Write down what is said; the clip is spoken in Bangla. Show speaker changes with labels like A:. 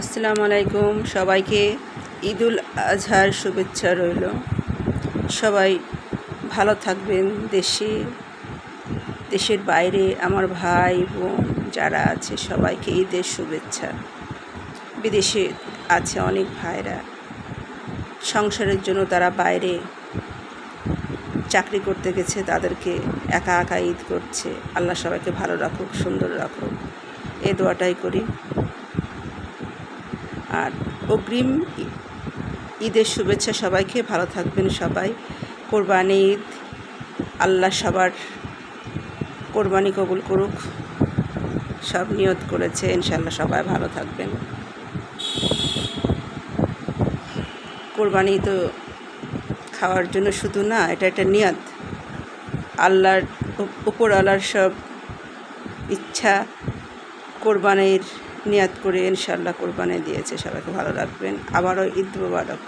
A: আসসালামু আলাইকুম। সবাইকে ঈদুল আজহার শুভেচ্ছা রইল। সবাই ভালো থাকবেন। দেশে, দেশের বাইরে আমার ভাই বোন যারা আছে, সবাইকে ঈদের শুভেচ্ছা। বিদেশে আছে অনেক ভাইরা। সংসারের জন্য তারা বাইরে চাকরি করতে গেছে, তাদেরকে একা একা ঈদ করছে। আল্লাহ সবাইকে ভালো রাখুক, সুন্দর রাখুক। এ দোয়াটাই করি। আর অগ্রিম ঈদের শুভেচ্ছা সবাইকে। ভালো থাকবেন সবাই। কোরবানি ঈদ আল্লাহ সবার কোরবানি কবুল করুক। সব নিয়ত করেছে। ইনশাল্লাহ সবাই ভালো থাকবেন। কোরবানি তো খাওয়ার জন্য শুধু না, এটা একটা নিয়ত। আল্লাহর উপ- উপর আল্লাহর সব ইচ্ছা কোরবানির নিয়াত করে ইনশাল্লাহ কোরবানি দিয়েছে। সবাইকে ভালো রাখবেন। আবারও ঈদ মুবারক।